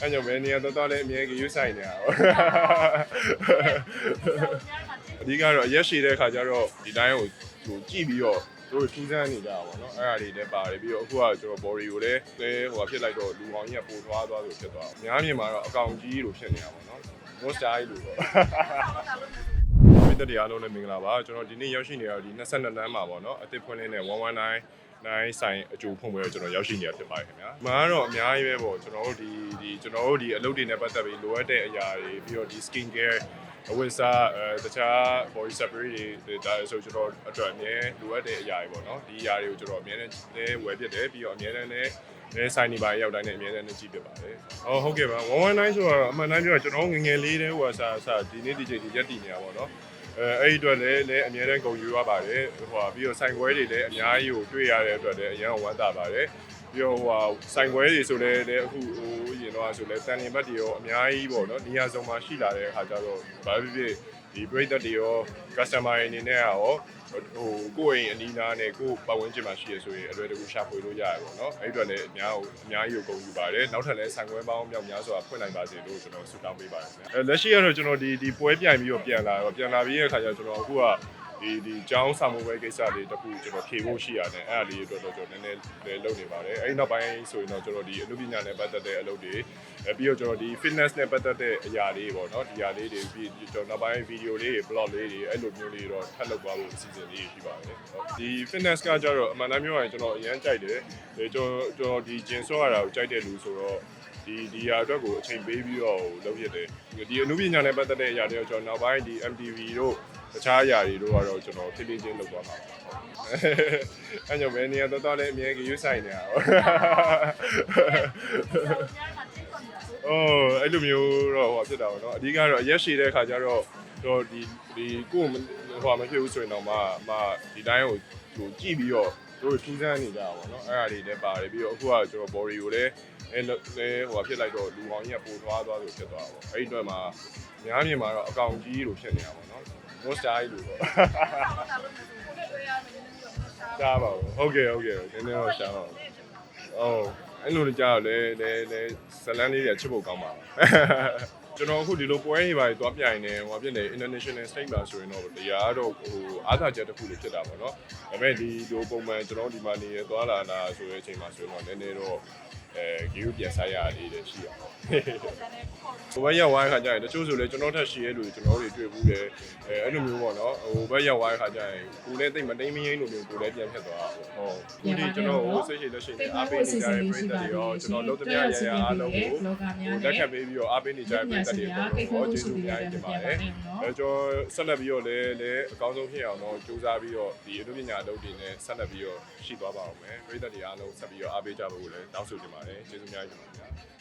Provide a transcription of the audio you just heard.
အဲ့ကြောင့်ဘယ်နေရာတော့တော့လည်းအမြဲကြီးဆိုင်နေတာပေါ့အဓိကတော့အရက်ရှိတဲ့ခါကျတော့ဒီတိုင်းကိုဟိုကြည့်ပြီးတော့တို့ထူးဆန်းနေကြတာပေါ့နော်အဲ့ဒါတွေလည်းပါတယ်ပြီးတော့အခုကကျွန်တော် body ကိုလည်းလဲဟိုဖြစ်လိုက်တော့လူကောင်းကြီးကပိုသွားသွားလို့ဖြစ်သွားတယ်အများမြင်မှာတော့အကောင်ကြီးလိုဖြစ်နေတာပေါ့နော် monster ကြီးလိုပေါ့မိတ်တရားလုံးလည်းမင်္ဂလာပါကျွန်တော်ဒီနေ့ရောက်ရှိနေရဒီ22လမ်းမှာပေါ့နော်အစ်စ်ဖွင့်လင်းတဲ့119 နိုင်ဆိုင်အကျိုးဖုံပွဲကျွန်တော်ရောက်ရှိနေတာဖြစ်ပါတယ်ခင်ဗျာ။မှာကတော့အများကြီးပဲပေါ့ကျွန်တော်တို့ဒီဒီကျွန်တော်တို့ဒီအလုပ်တွေနဲ့ပတ်သက်ပြီးလိုအပ်တဲ့အရာတွေပြီးတော့ဒီ skin care အဝတ်စားအဲတခြား body separate တွေဒါဆိုကျွန်တော်အတွက်အမြဲလိုအပ်တဲ့အရာတွေပေါ့နော်ဒီအရာတွေကိုကျွန်တော်အမြဲတမ်းလဲဝယ်ဖြစ်တယ်ပြီးတော့အမြဲတမ်းလည်းလဲဆိုင်နေပါရောက်တိုင်းနဲ့အမြဲတမ်းလည်းကြည့်ဖြစ်ပါတယ်။ဟောဟုတ်ကဲ့ပါ119ဆိုတော့အမှန်တမ်းပြောကျွန်တော်ငငယ်လေးတည်းဟိုဆာဆာဒီနေ့ဒီချိန်ဒီရက်တည်နေတာပေါ့နော်။ အဲအဲ့ဒီအတွက်လည်းလည်းအများတန်းကုန်ယူရပါတယ်ဟိုဟာပြီးတော့ဆိုင်ခွဲတွေလည်းအများကြီးကိုတွေ့ရတဲ့အတွက်လည်းအရင်ကဝမ်းသာပါတယ် ပြီးတော့ဟိုဟာဆိုင်ခွဲတွေဆိုလည်းလည်းအခုဟိုရင်တော့ဆိုလည်းတန်လင်ဘတ်တွေရောအများကြီးပေါ့နော်နေရာစုံမှာရှိလာတဲ့အခါကျတော့ဘာဖြစ်ဖြစ်ဒီပရိသတ်တွေရော customer တွေအနေနဲ့ရောဟိုကိုယ့်အိမ်အနီးနားနဲ့ကိုယ့်ပတ်ဝန်းကျင်မှာရှိရဆိုရင်အလွယ်တကူရှာဖွေလို့ရတယ်ပေါ့နော်အဲ့ဒီအတွက်လည်းအများကိုအများကြီးကိုကုန်ယူပါတယ်နောက်ထပ်လည်းဆိုင်ခွဲပေါင်းမြောက်များစွာဖွင့်နိုင်ပါစေလို့ကျွန်တော်ဆုတောင်းပေးပါတယ်ခင်ဗျအဲလက်ရှိကတော့ကျွန်တော်ဒီဒီပွဲပြိုင်ပြီးတော့ပြန်လာတော့ပြန်လာပြီးတဲ့အခါကျတော့ကျွန်တော်အခုက ဒီဒီကျောင်းစာမှုပဲကိစ္စလေးတခုကျွန်တော်ဖြေဖို့ရှိရတယ်အဲ့ဒါလေးအတွက်တော့ကျွန်တော်နည်းနည်းလေးလုပ်နေပါတယ်အဲ့ဒီနောက်ပိုင်းဆိုရင်တော့ကျွန်တော်ဒီအမှုပညာနဲ့ပတ်သက်တဲ့အလုပ်တွေအဲပြီးတော့ကျွန်တော်ဒီ fitness နဲ့ပတ်သက်တဲ့အရာလေးပေါ့နော်ဒီအရာလေးတွေပြီးကျွန်တော်နောက်ပိုင်းဗီဒီယိုလေးတွေ blog လေးတွေအဲ့လိုမျိုးလေးတော့ထပ်လုပ်သွားဖို့အစီအစဉ်လေးရှိပါတယ်ဒီ fitness ကကြတော့အမှန်တမ်းပြောရရင်ကျွန်တော်အရန်ကြိုက်တယ်ကျွန်တော်ကျွန်တော်ဒီ gym ဆော့ရတာကိုကြိုက်တဲ့လူဆိုတော့ ဒီဒီဟာအတွက်ကိုအချိန်ပေးပြီးတော့လုပ်ဖြစ်တယ်ဒီအမှုပညာနဲ့ပတ်သက်တဲ့အရာတွေတော့ကျွန်တော်နောက်ပိုင်းဒီ MTV တို့တခြားအရာတွေတို့ကတော့ကျွန်တော်ဖြည်းဖြည်းချင်းလုပ်သွားမှာပါအဲ့ကြောင့်ဘယ်နေရာတော့တော့လည်းအမြဲကြီးဆိုင်နေတာပေါ့အိုးအဲ့လိုမျိုးတော့ဟိုဖြစ်တာပေါ့နော်အဓိကတော့အရက်ရှိတဲ့ခါကျတော့တော့ဒီဒီကိုယ်ဟိုမဖြစ်ဘူးဆိုရင်တော့မှမဒီတိုင်းကိုဟိုကြည့်ပြီးတော့ တို့ထူးဆန်းနေကြတာပေါ့နော်အဲ့ဒါတွေလည်းပါတယ်ပြီးတော့အခုကကျွန်တော် body ကိုလည်းအဲလဲဟိုဖြစ်လိုက်တော့လူကောင်းကြီးကပိုသွားသွားလို့ဖြစ်သွားတာပေါ့အဲ့ဒီအတွက်မှာများမြင်မှာတော့အကောင်ကြီးလိုဖြစ်နေတာပေါ့နော် monster ကြီးလိုပေါ့ရှားပါဘူးဟုတ်ကဲ့ဟုတ်ကဲ့နည်းနည်းတော့ရှားပါဘူးဟုတ်အဲ့လိုကြားတော့လဲလဲလဲဇလန်းလေးတွေချစ်ဖို့ကောင်းပါလား ကျွန်တော်အခုဒီလိုပွဲတွေပါသွားပြိုင်နေဟိုဖြစ်နေ international stage မှာဆိုရင်တော့တရားတော့ဟိုအားသာချက်တစ်ခုလေးဖြစ်တာပေါ့နော်ဒါပေမဲ့ဒီလိုပုံမှန်ကျွန်တော်ဒီမှာနေရသွားလာတာဆိုတဲ့အချိန်မှာဆိုရင်တော့နည်းနည်းတော့အဲဂီယူပြန်ဆိုင်ရလေးတွေရှိအောင်ဟိုဘက်ရောက်သွားတဲ့ခါကျရင်တချို့ဆိုလေကျွန်တော်ထက်ရှိရဲလူကျွန်တော်တွေတွေ့ဘူးတယ်အဲအဲ့လိုမျိုးပေါ့နော်ဟိုဘက်ရောက်သွားတဲ့ခါကျရင်ကိုလည်းတိတ်မတိမ်မရင်းလိုမျိုးကိုလည်းပြန်ဖြစ်သွားတာပေါ့ဟုတ်ခုဒီကျွန်တော်ဟိုစိတ်ရှိလက်ရှိနေအားပေးနေကြတဲ့ပြည်သက်တွေရောကျွန်တော်လုပ်သမျှရရအားလုံးကိုဟိုလက်ခံပေးပြီးတော့အားပေးနေကြတဲ့ပြည်သက်တွေရောကျေးဇူးများတင်ပါတယ်အဲကျွန်တော်ဆက်လက်ပြီးတော့လည်းလည်းအကောင်းဆုံးဖြစ်အောင်တော့ကြိုးစားပြီးတော့ဒီအမှုပညာအလုပ်တွေနဲ့ဆက်လက်ပြီးတော့ရှိသွားပါအောင်မယ်ပြည်သက်တွေအားလုံးဆက်ပြီးတော့အားပေးကြဖို့လည်းတောင်းဆိုချင်ပါတယ်ကျေးဇူးများတင်ပါတယ်